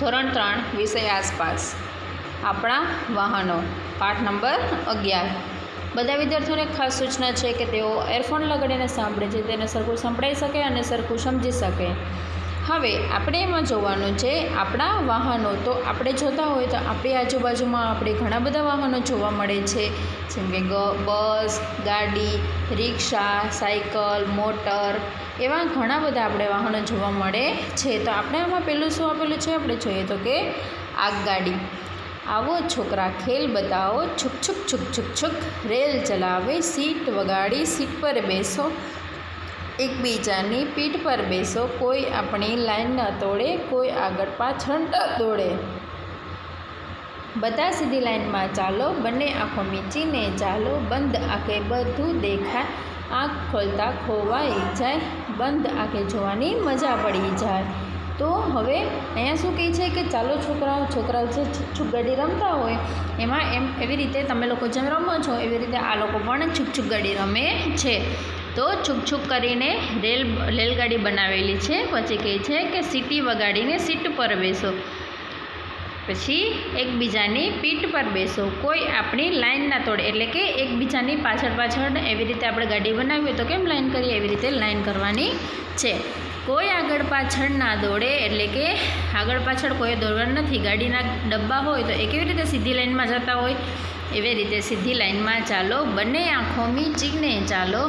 ધોરણ ત્રણ, વિષય આસપાસ. આપણા વાહનો. પાઠ નંબર અગિયાર. બધા વિદ્યાર્થીઓને ખાસ સૂચના છે કે તેઓ એરફોન લગાડીને સાંભળે છે. તેને સરખું સંભળાઈ શકે અને સરખું સમજી શકે. હવે આપણે એમાં જોવાનું છે આપણા વાહનો. તો આપણે જોતા હોય તો આપણી આજુબાજુમાં આપણે ઘણા બધા વાહનો જોવા મળે છે. જેમ કે બસ, ગાડી, રિક્ષા, સાયકલ, મોટર એવા ઘણા બધા આપણે વાહનો જોવા મળે છે. તો આપણે આમાં પહેલું શું આપેલું છે? આપણે જોઈએ તો કે આગગાડી. આવો છોકરા, ખેલ બતાવો. છુક છુક છુક છુક છુક. રેલ ચલાવે, સીટ વગાડી, સીટ પર બેસો. એકબીજાની પીઠ પર બેસો, કોઈ આપણી લાઈન ન તોડે, કોઈ આગળ પાછળ ન દોડે. બધા સીધી લાઈનમાં ચાલો, બંને આંખો મીચીને ચાલો, બંધ આંખે બધું દેખાય. આંખ ખોલતા ખોવાઈ જાય, બંધ આંખે જોવાની મજા પડી જાય. તો હવે અહીંયા શું કહે છે કે ચાલો છોકરાઓ છોકરાઓ જે છુક ગાડી રમતા હોય, એમાં એમ એવી રીતે તમે લોકો જેમ રમો છો, એવી રીતે આ લોકો પણ છુક રમે છે. તો છુક કરીને રેલ રેલગાડી બનાવેલી છે. પછી કહે છે કે સીટી વગાડીને સીટ પર બેસો. પછી એકબીજાની પીઠ પર બેસો. કોઈ આપણી લાઈન ના તોડે. એટલે કે એકબીજાની પાછળ પાછળ એવી રીતે આપણે ગાડી બનાવી હોય તો કેમ લાઈન કરીએ? એવી રીતે લાઈન કરવાની છે. કોઈ આગળ પાછળ ના દોડે. એટલે કે આગળ પાછળ કોઈ દોડવાનું નથી. ગાડીના ડબ્બા હોય તો એ કેવી રીતે સીધી લાઈનમાં જતા હોય? એવી રીતે સીધી લાઈનમાં ચાલો. બંને આંખો મીચીને ચાલો.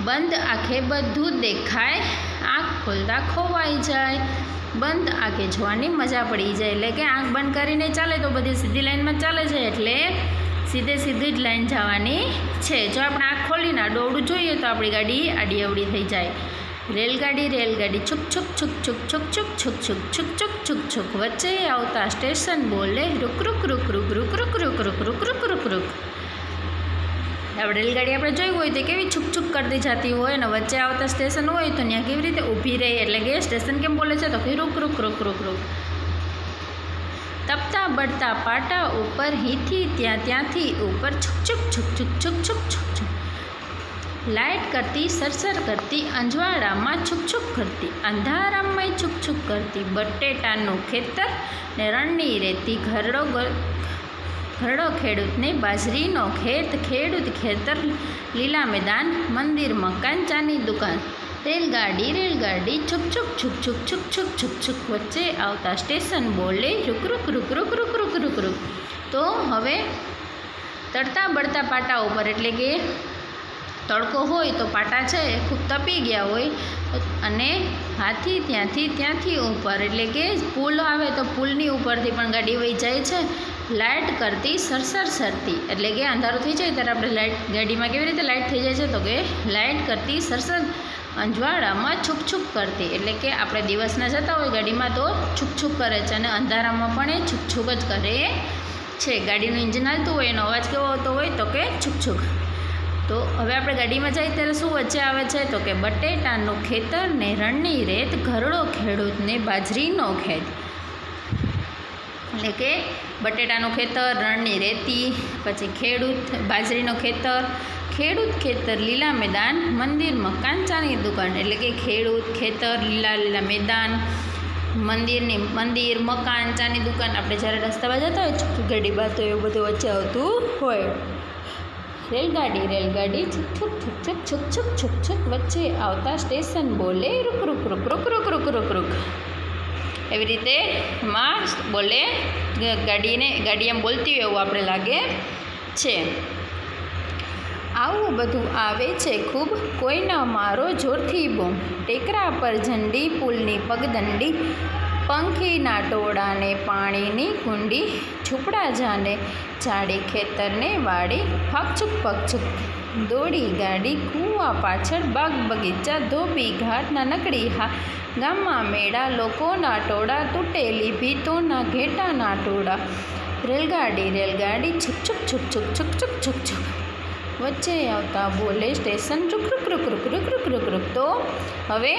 બંધ આંખે બધું દેખાય આંખ ખોલતા ખોવાઈ જાય બંધ આંખે જોવાની મજા પડી જાય એટલે કે આંખ બંધ કરીને ચાલે તો બધી સીધી લાઈનમાં ચાલે છે એટલે સીધે સીધી જ લાઈન જવાની છે જો આપણે આંખ ખોલીને દોડું જોઈએ તો આપણી ગાડી આડી અવડી થઈ જાય રેલગાડી રેલગાડી છુક છુક છુક છુક છુક છુક છુક છુક છુક છુક છુક છુક વચ્ચે આવતા સ્ટેશન બોલે રૂક રૂક રૂક રૂક રૂક રૂક રૂક રૂક રૂક રૂક રૂક રૂક રેલગાડી આપણે જોઈ હોય તો કેવી છુક છુક કરતી જતી હોય અને વચ્ચે આવતા સ્ટેશન હોય તો ત્યાં કેવી રીતે ઊભી રહે એટલે કે સ્ટેશન કેમ બોલે છે તો કે રૂક રૂક રૂક રૂક રૂક. તપતા બળતા પાટા ઉપર, હીથી, ત્યાં, ત્યાંથી, ઉપર છુક છુક છુક છુક છુક છુક છુક છુક લાઇટ કરતી, સરસર કરતી, અંજવાળામાં છુકછુક છુક કરતી અંધારામાં છુકછુક છુક કરતી. બટેટાનું ખેતર ને રણની રેતી, ઘરડો ઘરડો ખેડૂતને બાજરીનો ખેત, ખેડૂત ખેતર, લીલા મેદાન, મંદિર મકાન, ચાની દુકાન. રેલગાડી રેલગાડી, છુક છુક છુક છુક છુક છુક છુક વચ્ચે આવતા સ્ટેશન બોલે રૂક રૂક રૂક રૂક રૂક રૂક રૂક રૂક. તો હવે તરતા બળતા પાટા ઉપર એટલે કે તડકો હોય તો પાટા છે ખૂબ તપી ગયા હોય અને હાથી ત્યાંથી ત્યાંથી ઉપર એટલે કે પુલ આવે તો પુલની ઉપરથી પણ ગાડી વહી જાય છે. લાઇટ કરતી સરસર સરતી. એટલે કે અંધારું થઈ જાય ત્યારે આપણે લાઇટ ગાડીમાં કેવી રીતે લાઇટ થઈ જાય છે? તો કે લાઇટ કરતી સરસર અંજવાળામાં છુક કરતી. એટલે કે આપણે દિવસના જતા હોય ગાડીમાં તો છુક કરે છે અને અંધારામાં પણ એ છુક જ કરે છે. ગાડીનું ઇન્જિન હાલતું હોય, એનો અવાજ કેવો આવતો હોય તો કે છુક છુક તો હવે આપણે ગાડીમાં જઈએ ત્યારે શું વચ્ચે આવે છે? તો કે બટેટાનું ખેતર ને રણની રેત, ઘરડો ખેડૂતને બાજરીનો ખેત. એટલે કે બટેટાનું ખેતર, રણની રેતી, પછી ખેડૂત, બાજરીનો ખેતર. ખેડૂત ખેતર લીલા મેદાન મંદિર મકાન ચાની દુકાન એટલે કે ખેડૂત ખેતર લીલા લીલા મેદાન. મંદિરની મંદિર મકાન ચાની દુકાન. આપણે જ્યારે રસ્તામાં જતા હોય ગાડી બાદ તો એવું બધું વચ્ચે આવતું હોય. રેલગાડી રેલગાડી, છુક છુક છુક છુક છુક છુક છુક છુક વચ્ચે આવતા સ્ટેશન બોલે રૂક રૂક રૂક રૂક રૂક રૂક રૂક રૂક. એવી રીતે માં બોલે ગાડીને, ગાડી એમ બોલતી હોય એવું આપણે લાગે છે. આવું બધું આવે છે ખૂબ. કોઈના મારો જોરથી બોમ. ટેકરા પર ઝંડી, પુલની પગદંડી પંખીના ટોળાને પાણીની કુંડી ઝૂંપડા જાને જાડી ખેતરને વાડી ફકછુક પગછુક દોડી ગાડી કૂવા પાછળ બાગ બગીચા ધોબી ઘાટ નાનકડી હા ગામમાં મેળા લોકોના ટોળા તૂટેલી ભીતોના ઘેટાના ટોળા રેલગાડી રેલગાડી છુક છુક છુક છુક છુક છુક છુક છુક વચ્ચે આવતા બોલે સ્ટેશન રૂક રૂક રૂક રૂક રૂક રૂક રૂક રૂક તો હવે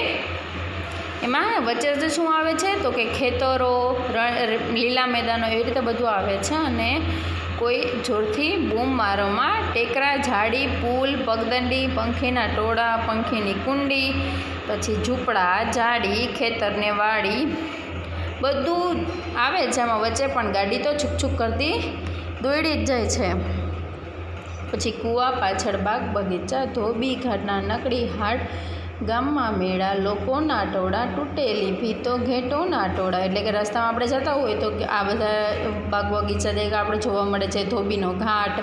એમાં વચ્ચે વચ્ચે શું આવે છે? તો કે ખેતરો લીલા મેદાનો એવી રીતે બધું આવે છે અને કોઈ જોરથી બૂમ મારોમાં ટેકરા, ઝાડી, પુલ, પગદંડી, પંખીના ટોળા, પંખીની કુંડી, પછી ઝૂંપડા, ઝાડી, ખેતરને વાડી, બધું આવે છે. એમાં વચ્ચે પણ ગાડી તો છૂક છૂક કરતી દોડી જ જાય છે. પછી કૂવા, પાછળ બાગ, બગીચા, ધોબી, ઘાટના નકડી હાટ ગામમાં મેળા, લોકોના ટોળા તૂટેલી, ભીતો, ઘેટોના ટોળા. એટલે કે રસ્તામાં આપણે જતા હોય તો આ બધા બાગ બગીચા દેખ આપણે જોવા મળે છે. ધોબીનો ઘાટ,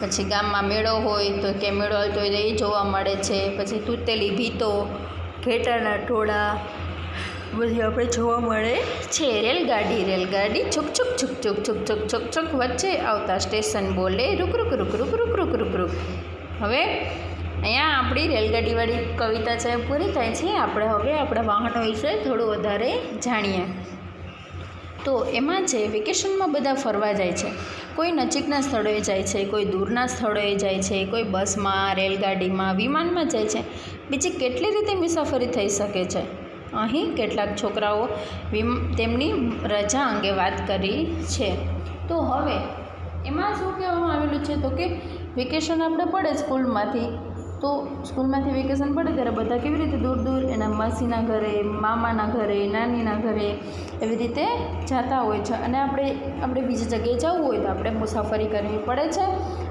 પછી ગામમાં મેળો હોય તો કે મેળો હાલતો હોય તો એ જોવા મળે છે. પછી તૂટેલી ભીતો, ઘેટાના ટોળા, બધી આપણે જોવા મળે છે. રેલગાડી રેલગાડી, છુક છુક છુક છુક છુક છુક છુક છુક વચ્ચે આવતા સ્ટેશન બોલે રૂક રૂક રૂક રૂક રૂક રૂક રૂક રૂક. હવે અહીંયા આપણી રેલગાડીવાળી કવિતા છે, પૂરી થાય છે. આપણે હવે આપણા વાહનો વિશે થોડું વધારે જાણીએ. તો એમાં છે, વેકેશનમાં બધા ફરવા જાય છે. કોઈ નજીકના સ્થળોએ જાય છે, કોઈ દૂરના સ્થળોએ જાય છે, કોઈ બસમાં, રેલગાડીમાં, વિમાનમાં જાય છે. બીજી કેટલી રીતે મુસાફરી થઈ શકે છે? અહીં કેટલાક છોકરાઓ વિમ, તેમની રજા અંગે વાત કરી છે. તો હવે એમાં શું કહેવામાં આવેલું છે? તો કે વેકેશન આપણે પડે સ્કૂલમાંથી. તો સ્કૂલમાંથી વેકેશન પડે ત્યારે બધા કેવી રીતે દૂર દૂર એના માસીના ઘરે, મામાના ઘરે, નાનીના ઘરે એવી રીતે જતા હોય છે. અને આપણે આપણે બીજી જગ્યાએ જવું હોય તો આપણે મુસાફરી કરવી પડે છે.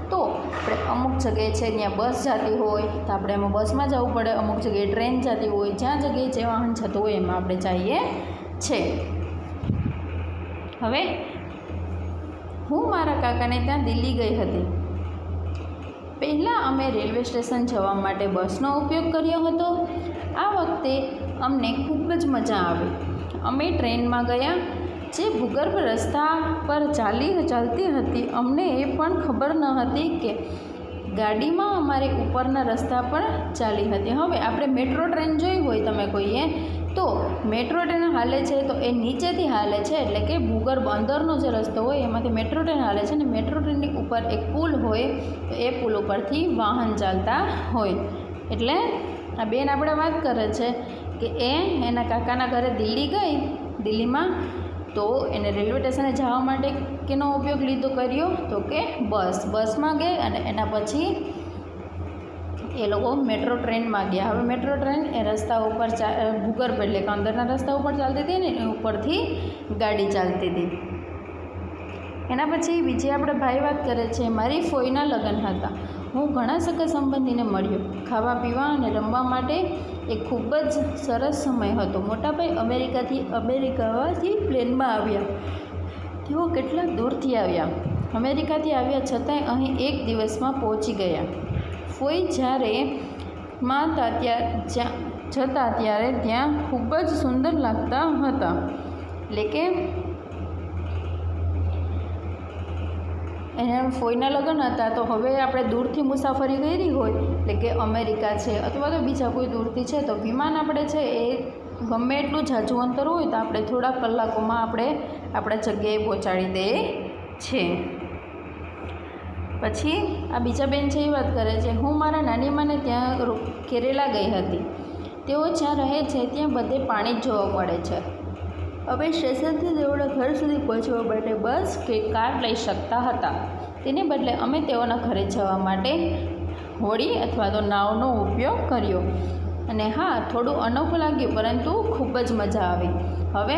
તો આપણે અમુક જગ્યાએ છે ત્યાં બસ જતી હોય તો આપણે એમાં બસમાં જવું પડે. અમુક જગ્યાએ ટ્રેન જતી હોય, જ્યાં જગ્યાએ જે વાહન જતું હોય એમાં આપણે જઈએ છે. હવે હું મારા કાકાને ત્યાં દિલ્હી ગઈ હતી. પહેલાં અમે રેલવે સ્ટેશન જવા માટે બસનો ઉપયોગ કર્યો હતો. આ વખતે અમને ખૂબ જ મજા આવી. અમે ટ્રેનમાં ગયા. જે ભૂગર્ભ રસ્તા પર ચાલી ચાલતી હતી, અમને એ પણ ખબર ન હતી કે ગાડીમાં અમારે ઉપરના રસ્તા પર ચાલી હતી. હવે આપણે મેટ્રો ટ્રેન જોઈ હોય તમે કોઈએ તો મેટ્રો ટ્રેન હાલે છે તો એ નીચેથી હાલે છે એટલે કે ભૂગર્ભ અંદરનો જે રસ્તો હોય એમાંથી મેટ્રો ટ્રેન હાલે છે ને મેટ્રો ટ્રેનની ઉપર એક પુલ હોય તો એ પુલ ઉપરથી વાહન ચાલતા હોય. એટલે આ બેન આપણે વાત કરે છે કે એ એના કાકાના ઘરે દિલ્હી ગઈ, દિલ્હીમાં તો એને રેલવે સ્ટેશને જવા માટે કેનો ઉપયોગ લીધો કર્યો તો કે બસ, બસમાં ગઈ અને એના પછી એ લોકો મેટ્રો ટ્રેનમાં ગયા. હવે મેટ્રો ટ્રેન એ રસ્તા ઉપર ચા ભૂગર્ભ એટલે કે અંદરના રસ્તા ઉપર ચાલતી હતી ને એ ઉપરથી ગાડી ચાલતી હતી. એના પછી બીજી આપણે ભાઈ વાત કરે છે મારી ફોઈના લગ્ન હતા. હું ઘણા સગા સંબંધીને મળ્યો. ખાવા પીવા અને રમવા માટે એ ખૂબ જ સરસ સમય હતો. મોટાભાઈ અમેરિકાથી અમેરિકાથી પ્લેનમાં આવ્યા. તેઓ કેટલા દૂરથી આવ્યા? અમેરિકાથી આવ્યા છતાંય અહીં એક દિવસમાં પહોંચી ગયા. ફોઈ જ્યારે માતા ત્યાં જ્યાં જતા ત્યારે ત્યાં ખૂબ જ સુંદર લાગતા હતા. એટલે કે એના ફોઈના લગ્ન હતા, તો હવે આપણે દૂરથી મુસાફરી કરી હોય, એટલે કે અમેરિકા છે અથવા તો બીજા કોઈ દૂરથી છે, તો વિમાન આપણે છે એ ગમે એટલું ઝાઝું અંતર હોય તો આપણે થોડા કલાકોમાં આપણે આપણા જગ્યાએ પહોંચાડી દે છે. પછી આ બીજા બેન છે એ વાત કરે છે, હું મારા નાની માને ત્યાં કેરેલા ગઈ હતી. તેઓ જ્યાં રહે છે, ત્યાં બધે પાણી જ જોવા મળે છે. અમે સ્ટેશનથી તેઓના ઘર સુધી પહોંચવા માટે બસ કે કાર લઈ શકતા હતા. તેને બદલે અમે તેઓના ઘરે જવા માટે હોડી અથવા તો નાવનો ઉપયોગ કર્યો. અને હા, થોડું અનોખું લાગ્યું, પરંતુ ખૂબ જ મજા આવી. હવે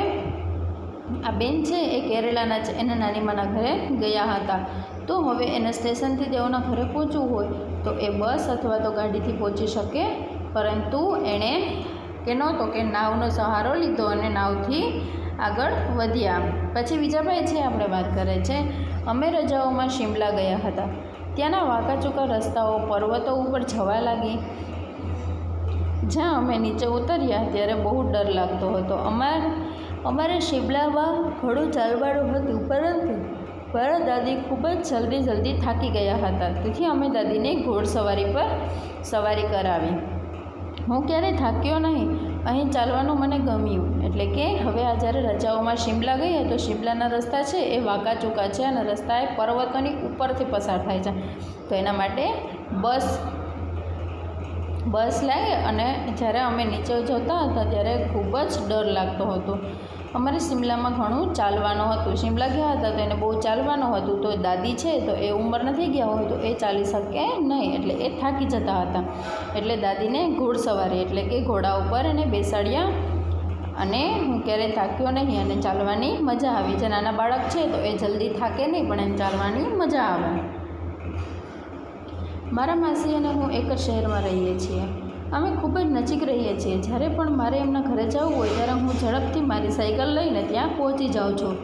આ બેન છે એ કેરેલાના છે એના નાનીમાના ઘરે ગયા હતા. તો હવે એને સ્ટેશનથી તેઓના ઘરે પહોંચવું હોય તો એ બસ અથવા તો ગાડીથી પહોંચી શકે. પરંતુ એણે કે નહોતો કે નાવનો સહારો લીધો અને નાવથી આગળ વધ્યા. પછી બીજા ભાઈ છે આપણે વાત કરે છે, અમે રજાઓમાં શિમલા ગયા હતા. ત્યાંના વાંકાચૂકા રસ્તાઓ, પર્વતો ઉપર જવા લાગી. જ્યાં અમે નીચે ઉતર્યા ત્યારે બહુ ડર લાગતો હતો. અમાર અમારે શિમલામાં ઘણું ચાલવાનું હતું, પરંતુ મારા દાદી ખૂબ જ જલ્દી જલ્દી થાકી ગયા હતા. તેથી અમે દાદીને ઘોડસવારી પર સવારી કરાવી. હું ક્યારેય થાક્યો નહીં, અહીં ચાલવાનું મને ગમ્યું. એટલે કે હવે આ જ્યારે રજાઓમાં શિમલા ગઈએ, તો શિમલાના રસ્તા છે એ વાંકા ચૂકા છે અને રસ્તા એ પર્વતોની ઉપરથી પસાર થાય છે. તો એના માટે બસ બસ લાગે અને જ્યારે અમે નીચે જતા હતા ત્યારે ખૂબ જ ડર લાગતો હતો. અમારે શિમલામાં ઘણું ચાલવાનું હતું. શિમલા ગયા હતા તો એને બહુ ચાલવાનું હતું. તો દાદી છે તો એ ઉંમર નથી ગયા હોય તો એ ચાલી શકે નહીં. એટલે એ થાકી જતા હતા. એટલે દાદીને ઘોડસવારી એટલે કે ઘોડા ઉપર એને બેસાડ્યા અને હું ક્યારેય થાક્યો નહીં અને ચાલવાની મજા આવી. જે નાના બાળક છે તો એ જલ્દી થાકે નહીં પણ એને ચાલવાની મજા આવે. મારા માસી અને હું એક જ શહેરમાં રહીએ છીએ. અમે ખૂબ જ નજીક રહીએ છીએ. જ્યારે પણ મારે એમના ઘરે જવું હોય ત્યારે હું ઝડપથી મારી સાયકલ લઈને ત્યાં પહોંચી જાઉં છું.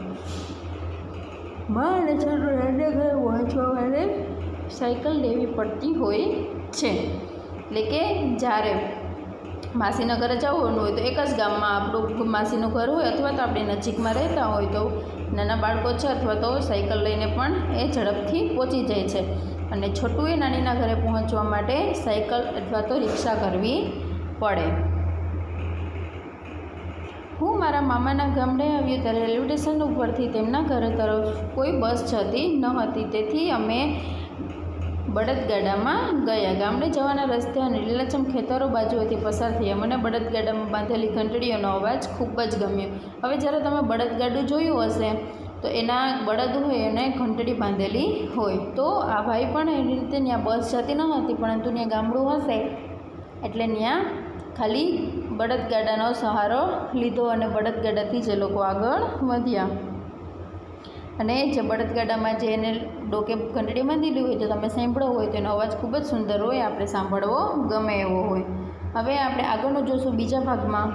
મારે જરૂર એને ઘરે પહોંચવા માટે સાયકલ લેવી પડતી હોય છે. એટલે કે જ્યારે માસીના ઘરે જવું હોય તો એક જ ગામમાં આપણું માસીનું ઘર હોય અથવા તો આપણે નજીકમાં રહેતા હોય તો નાના બાળકો છે અથવા તો સાયકલ લઈને પણ એ ઝડપથી પહોંચી જાય છે. અને છોટુએ નાનીના ઘરે પહોંચવા માટે સાયકલ અથવા તો રિક્ષા કરવી પડે. હું મારા મામાના ગામડે આવ્યું ત્યારે રેલવે સ્ટેશન ઉપરથી તેમના ઘર તરફ કોઈ બસ જતી ન હતી. તેથી અમે બળદગાડામાં ગયા. ગામડે જવાના રસ્તે અને લીલાછમ ખેતરો બાજુએથી પસાર થયા. મને બળદગાડામાં બાંધેલી ઘંટડીઓનો અવાજ ખૂબ જ ગમ્યો. હવે જ્યારે તમે બળદગાડું જોયું હશે તો એના બળદ હોય એને ઘંટડી બાંધેલી હોય. તો આ ભાઈ પણ એવી રીતે ત્યાં બસ જતી ન હતી, પરંતુ ત્યાં ગામડું હશે એટલે ત્યાં ખાલી બળદગાડાનો સહારો લીધો અને બળદગાડાથી જ એ લોકો આગળ વધ્યા. અને જે બળદગાડામાં જે એને ડોકે ઘંટડી બાંધેલી હોય તો તમે સાંભળો હોય, તો એનો અવાજ ખૂબ જ સુંદર હોય, આપણે સાંભળવો ગમે એવો હોય. હવે આપણે આગળનું જોશું બીજા ભાગમાં.